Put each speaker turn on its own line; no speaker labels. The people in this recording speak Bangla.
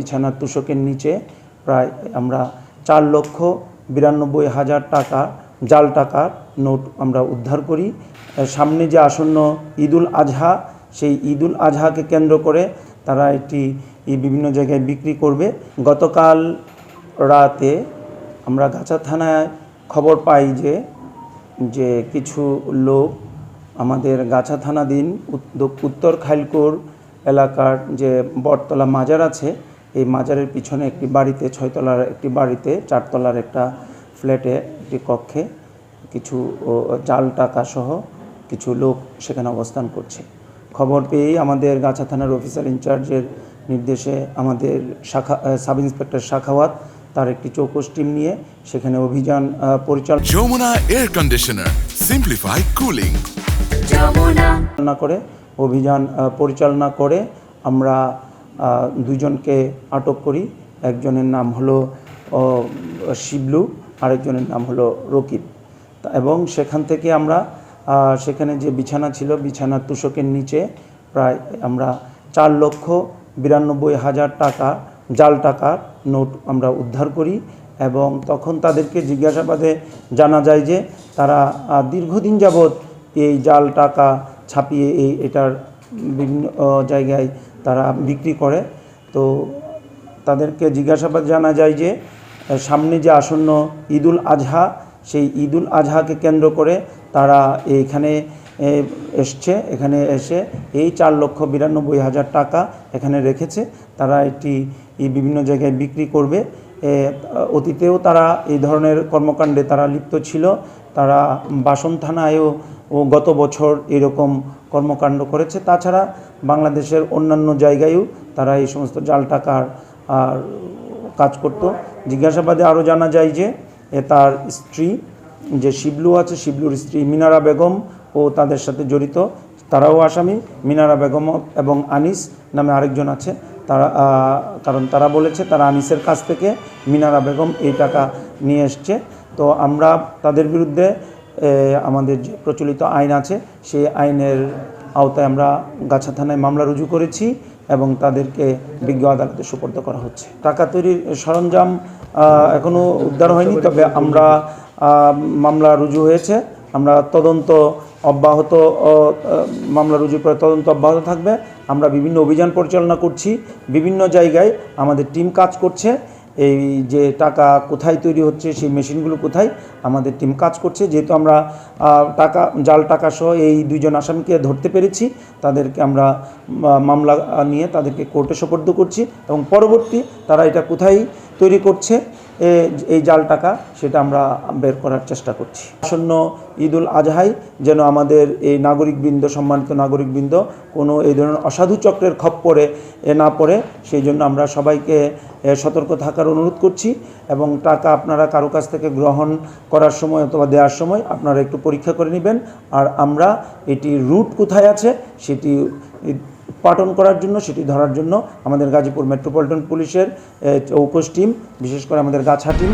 বিছানার তুষকের নিচে প্রায় আমরা চার লক্ষ বিরানব্বই হাজার টাকা, জাল টাকার নোট আমরা উদ্ধার করি। সামনে যে আসন্ন ঈদুল আজহা, সেই ঈদুল আজহাকে কেন্দ্র করে তারা এটি বিভিন্ন জায়গায় বিক্রি করবে। গতকাল রাতে আমরা গাছা থানায় খবর পাই যে যে কিছু লোক আমাদের গাছা থানাধীন উত- উত্তর খাইলকুর এলাকার যে বটতলা মাজার আছে এই মাজারের পিছনে একটি বাড়িতে ছয়তলার একটি বাড়িতে চারতলার একটা ফ্ল্যাটে একটি কক্ষে কিছু জাল টাকা সহ কিছু লোক সেখানে অবস্থান করছে খবর পেয়েই আমাদের গাছা থানার অফিসার ইনচার্জের নির্দেশে আমাদের শাখা সাব ইন্সপেক্টর শাখাওয়াত তার একটি চৌকস টিম নিয়ে সেখানে অভিযান পরিচালনা
Jomuna Air Conditioner. Simplify cooling.
Jamuna
করে অভিযান পরিচালনা করে আমরা দুজনকে আটক করি। একজনের নাম হলো শিবলু, আরেকজনের নাম হলো রকিব। এবং সেখান থেকে আমরা সেখানে যে বিছানা ছিল, বিছানার তুষকের নিচে প্রায় আমরা চার লক্ষ বিরানব্বই হাজার টাকা, জাল টাকার নোট আমরা উদ্ধার করি এবং তখন তাদেরকে জিজ্ঞাসাবাদে জানা যায় যে তারা দীর্ঘদিন যাবৎ এই জাল টাকা ছাপিয়ে এই এটার বিভিন্ন জায়গায় তারা বিক্রি করে। তো তাদেরকে জিজ্ঞাসাবাদ জানা যায় যে সামনে যে আসন্ন ঈদুল আজহা, সেই ঈদুল আজহাকে কেন্দ্র করে তারা এইখানে এসছে, এখানে এসে এই চার লক্ষ বিরানব্বই হাজার টাকা এখানে রেখেছে। তারা এটি বিভিন্ন জায়গায় বিক্রি করবে। অতীতেও তারা এই ধরনের কর্মকাণ্ডে তারা লিপ্ত ছিল। তারা বাসন থানায়ও ও গত বছর এরকম কর্মকাণ্ড করেছে। তাছাড়া বাংলাদেশের অন্যান্য জায়গায়ও তারা এই সমস্ত জাল টাকার, আর কাজ করত। জিজ্ঞাসাবাদে আরও জানা যায় যে তার স্ত্রী, যে শিবলু আছে, শিবলুর স্ত্রী মিনারা বেগম ও তাদের সাথে জড়িত। তারাও আসামি, মিনারা বেগম এবং আনিস নামে আরেকজন আছে। তারা কারণ তারা বলেছে, তারা আনিসের কাছ থেকে মিনারা বেগম এই টাকা নিয়ে এসছে। তো আমরা তাদের বিরুদ্ধে আমাদের যে প্রচলিত আইন আছে, সেই আইনের আওতায় আমরা গাছা থানায় মামলা রুজু করেছি এবং তাদেরকে বিজ্ঞ আদালতে সুপর্দ করা হচ্ছে। টাকা তৈরির সরঞ্জাম এখনও উদ্ধার হয়নি, তবে আমরা মামলা রুজু হয়েছে। আমরা তদন্ত অব্যাহত মামলা রুজু করে তদন্ত অব্যাহত থাকবে। আমরা বিভিন্ন অভিযান পরিচালনা করছি। বিভিন্ন জায়গায় আমাদের টিম কাজ করছে। এই যে টাকা কোথায় তৈরি হচ্ছে, সেই মেশিনগুলো কোথায় আমাদের টিম কাজ করছে। যেহেতু আমরা টাকা, জাল টাকা সহ এই দুইজন আসামিকে ধরতে পেরেছি, তাদেরকে আমরা মামলা নিয়ে তাদেরকে কোর্টে সোপর্দ করছি এবং পরবর্তী তারা এটা কোথায় তৈরি করছে এই জাল টাকা সেটা আমরা বের করার চেষ্টা করছি। আসন্ন ঈদুল আজহাই যেন আমাদের এই নাগরিকবৃন্দ, সম্মানিত নাগরিকবৃন্দ কোনো এই ধরনের অসাধু চক্রের খপ্পরে এ না পড়ে, সেই জন্য আমরা সবাইকে সতর্ক থাকার অনুরোধ করছি এবং টাকা আপনারা কারও কাছ থেকে গ্রহণ করার সময় অথবা দেওয়ার সময় আপনারা একটু পরীক্ষা করে নেবেন। আর আমরা এটি রুট কোথায় আছে সেটি উৎপাটন করার জন্য, সেটি ধরার জন্য আমাদের গাজীপুর মেট্রোপলিটন পুলিশের চৌকস টিম, বিশেষ করে আমাদের গাছা টিম।